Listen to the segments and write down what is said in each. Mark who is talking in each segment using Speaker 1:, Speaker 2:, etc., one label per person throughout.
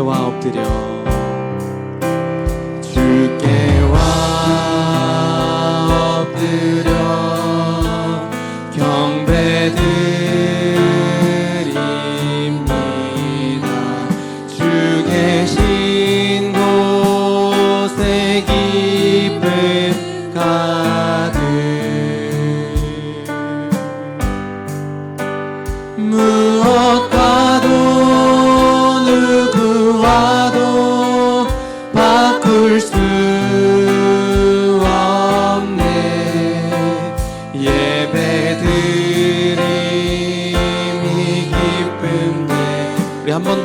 Speaker 1: 주께 와 엎드려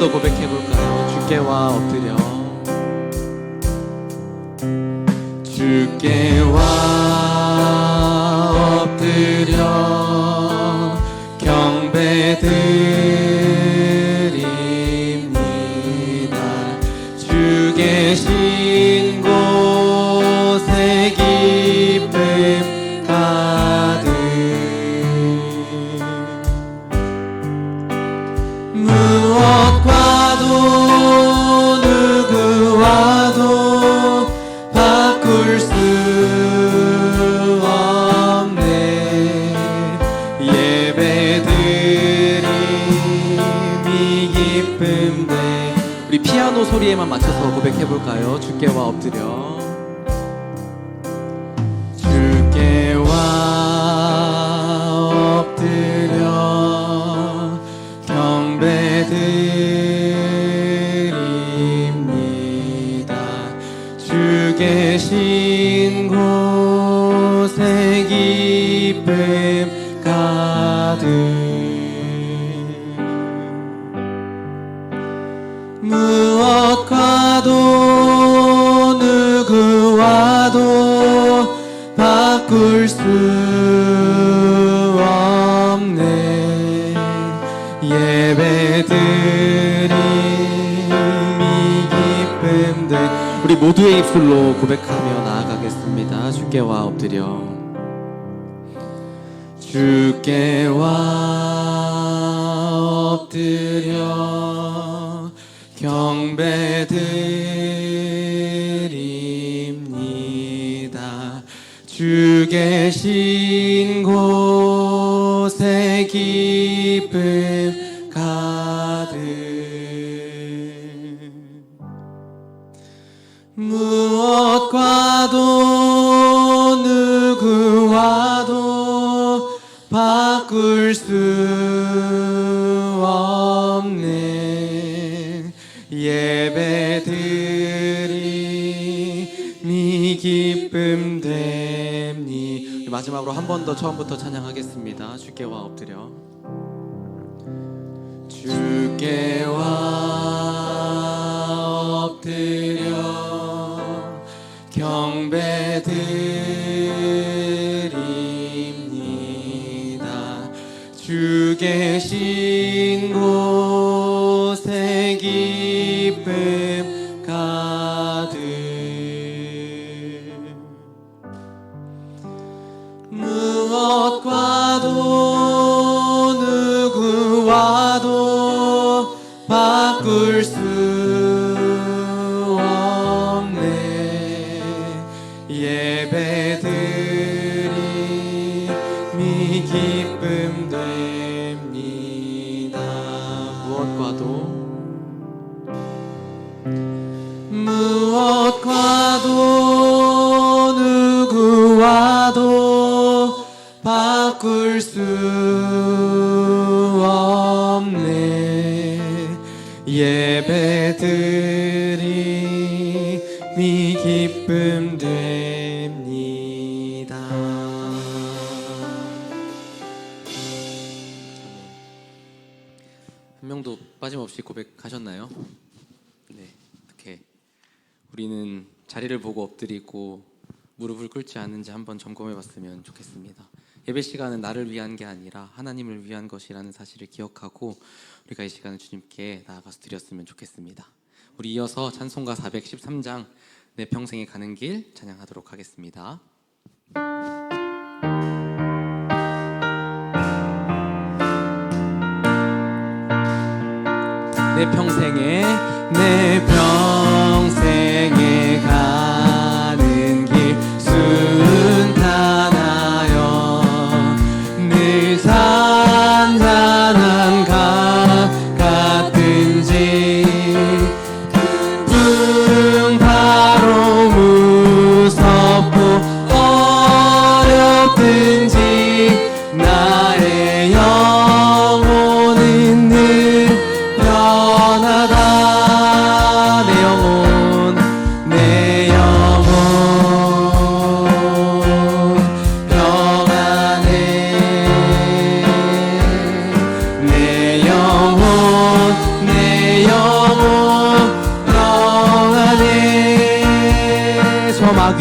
Speaker 1: 더 고백해 볼까요? 주께 와 엎드려. 주께 와 엎드려. 경배드 소리에만 맞춰서 고백해 볼까요? 주께 와 엎드려 우리 모두의 입술로 고백하며 나아가겠습니다. 주께 와 엎드려. 주께 와 엎드려. 경배 드립니다. 주 계신 곳에 기쁨 가득 한 번 더 처음부터 찬양하겠습니다. 주께 와 엎드려. 주께 와 엎드려. 경배 드립니다. 주 계신 예배드림이 기쁨 됩 한 명도 빠짐없이 고백하셨나요? 네, 이렇게 우리는 자리를 보고 엎드리고 무릎을 꿇지 않는지 한번 점검해봤으면 좋겠습니다. 예배 시간은 나를 위한 게 아니라 하나님을 위한 것이라는 사실을 기억하고 우리가 이 시간을 주님께 나아가서 드렸으면 좋겠습니다. 우리 이어서 찬송가 413장 내 평생에 가는 길 찬양하도록 하겠습니다. 내 평생에 내 평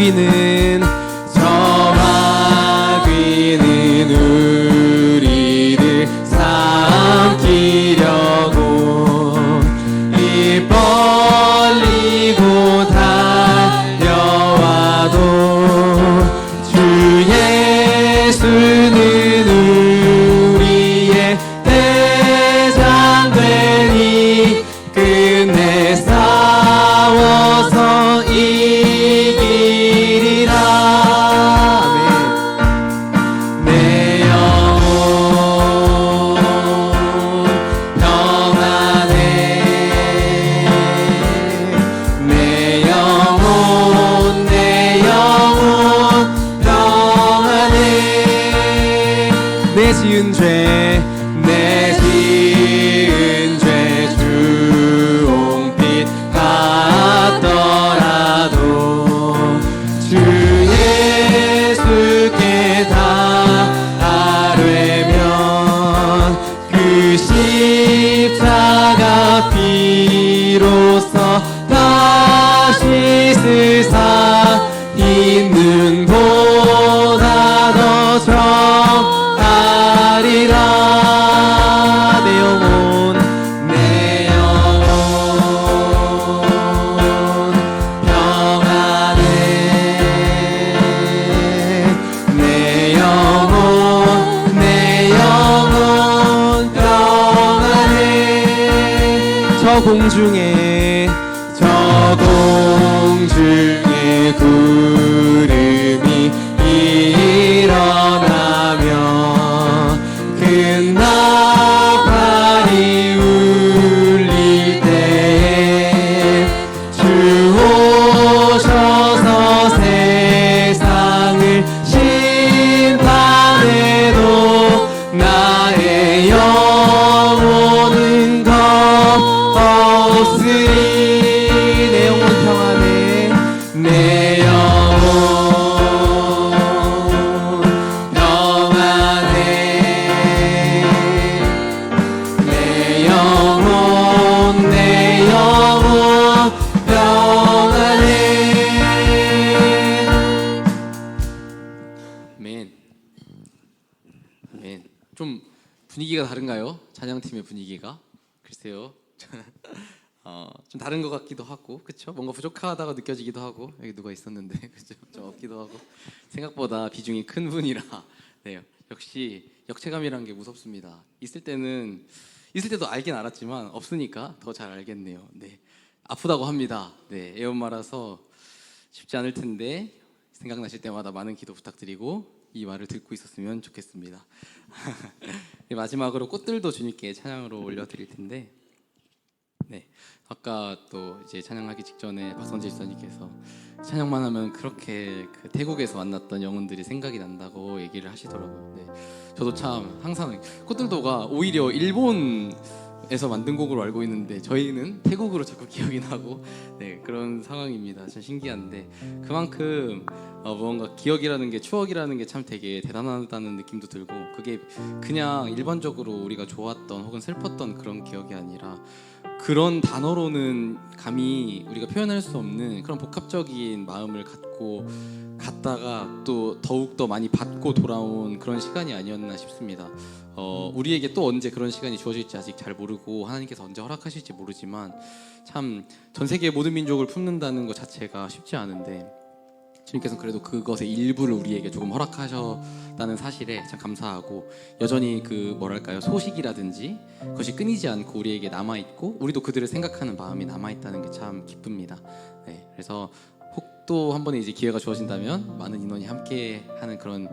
Speaker 1: 저 지은 죄 공중에 분위기가 다른가요? 찬양팀의 분위기가? 글쎄요. 어, 좀 다른 것 같기도 하고 그렇죠 뭔가 부족하다고 느껴지기도 하고 여기 누가 있었는데 그죠 좀 없기도 하고. 생각보다 비중이 큰 분이라 네. 역시 역체감이란 게 무섭습니다. 있을 때는 있을 때도 알긴 알았지만 없으니까 더 잘 알겠네요. 네. 아프다고 합니다. 네. 애엄마라서 쉽지 않을 텐데 생각나실 때마다 많은 기도 부탁드리고 이 말을 듣고 있었으면 좋겠습니다. 네, 마지막으로 꽃들도 주님께 찬양으로 올려드릴 텐데, 네 아까 또 이제 찬양하기 직전에 박선재 집사님께서 찬양만 하면 그렇게 그 태국에서 만났던 영혼들이 생각이 난다고 얘기를 하시더라고요. 네, 저도 참 항상 꽃들도가 오히려 일본 에서 만든 곡으로 알고 있는데 저희는 태국으로 자꾸 기억이 나고 네 그런 상황입니다. 참 신기한데 그만큼 어, 무언가 기억이라는 게 추억이라는 게 참 되게 대단하다는 느낌도 들고 그게 그냥 일반적으로 우리가 좋았던 혹은 슬펐던 그런 기억이 아니라 그런 단어로는 감히 우리가 표현할 수 없는 그런 복합적인 마음을 갖고 갔다가 또 더욱 더 많이 받고 돌아온 그런 시간이 아니었나 싶습니다. 어, 우리에게 또 언제 그런 시간이 주어질지 아직 잘 모르고 하나님께서 언제 허락하실지 모르지만 참 전 세계 모든 민족을 품는다는 것 자체가 쉽지 않은데 주님께서는 그래도 그것의 일부를 우리에게 조금 허락하셨다는 사실에 참 감사하고 여전히 그 뭐랄까요 소식이라든지 그것이 끊이지 않고 우리에게 남아 있고 우리도 그들을 생각하는 마음이 남아 있다는 게 참 기쁩니다. 네, 그래서 혹 또 한 번에 이제 기회가 주어진다면 많은 인원이 함께 하는 그런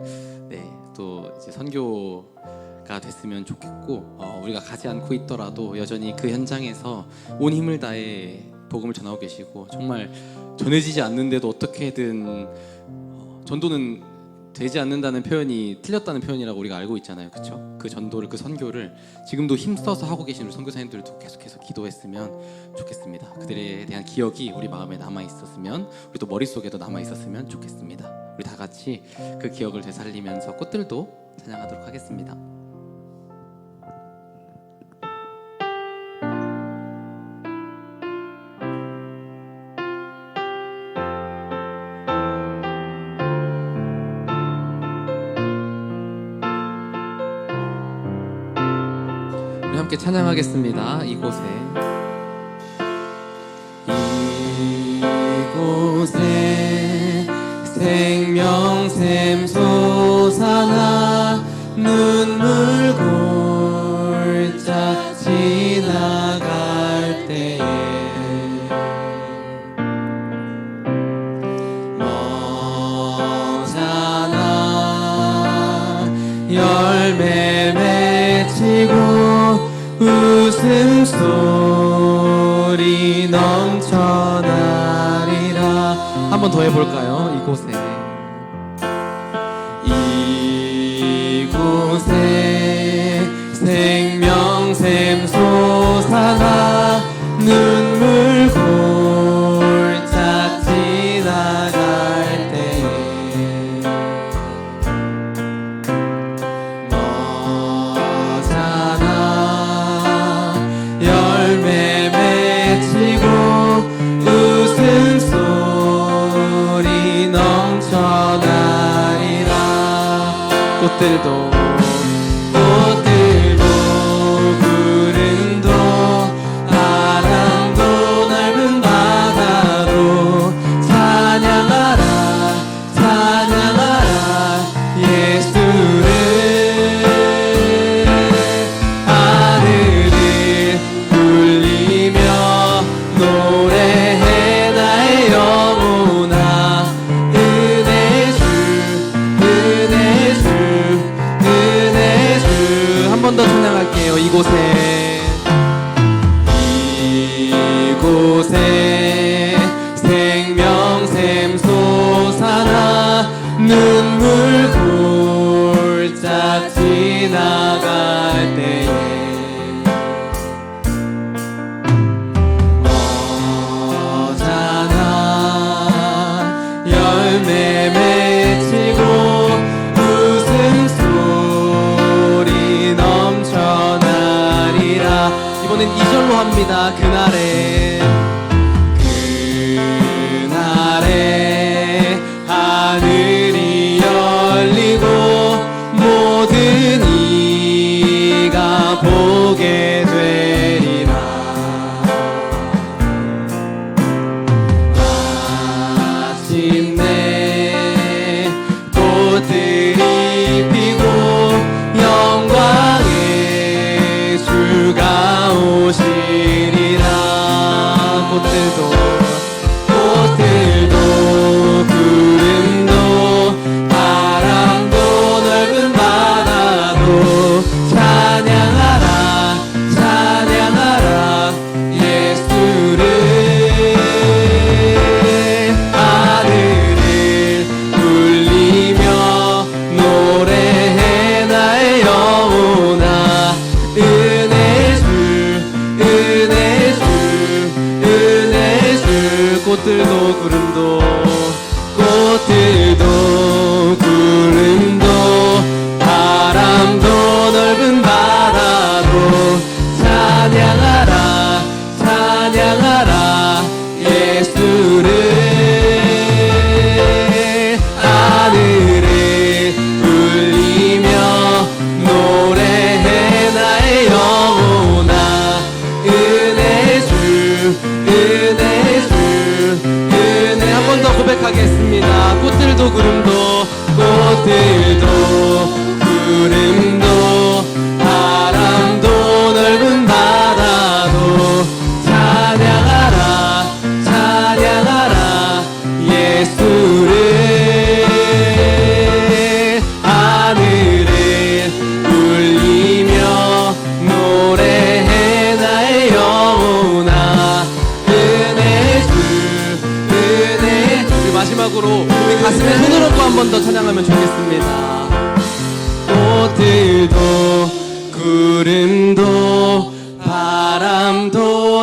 Speaker 1: 네 또 이제 선교가 됐으면 좋겠고 어, 우리가 가지 않고 있더라도 여전히 그 현장에서 온 힘을 다해 복음을 전하고 계시고 정말 전해지지 않는데도 어떻게든 어, 전도는 되지 않는다는 표현이 틀렸다는 표현이라고 우리가 알고 있잖아요, 그렇죠? 그 전도를 그 선교를 지금도 힘써서 하고 우리 선교사님들도 계속해서 기도했으면 좋겠습니다. 그들에 대한 기억이 우리 마음에 남아 있었으면 우리 또 머릿속에도 남아 있었으면 좋겠습니다. 우리 다 같이 그 기억을 되살리면서 꽃들도 찬양하도록 하겠습니다. 함께 찬양하겠습니다. 이곳에 이곳에 생명샘 솟 더 해볼까요? 이곳에 이곳에 꽃들도 꽃들도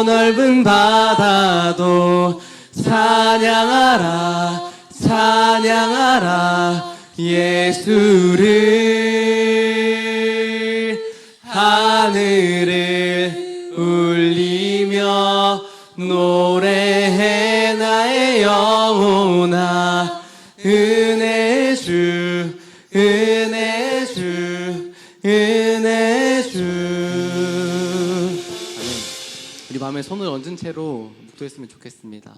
Speaker 1: 넓은 바다도 사냥하라 사냥하라. 예수를 손을 얹은 채로 묵도했으면 좋겠습니다.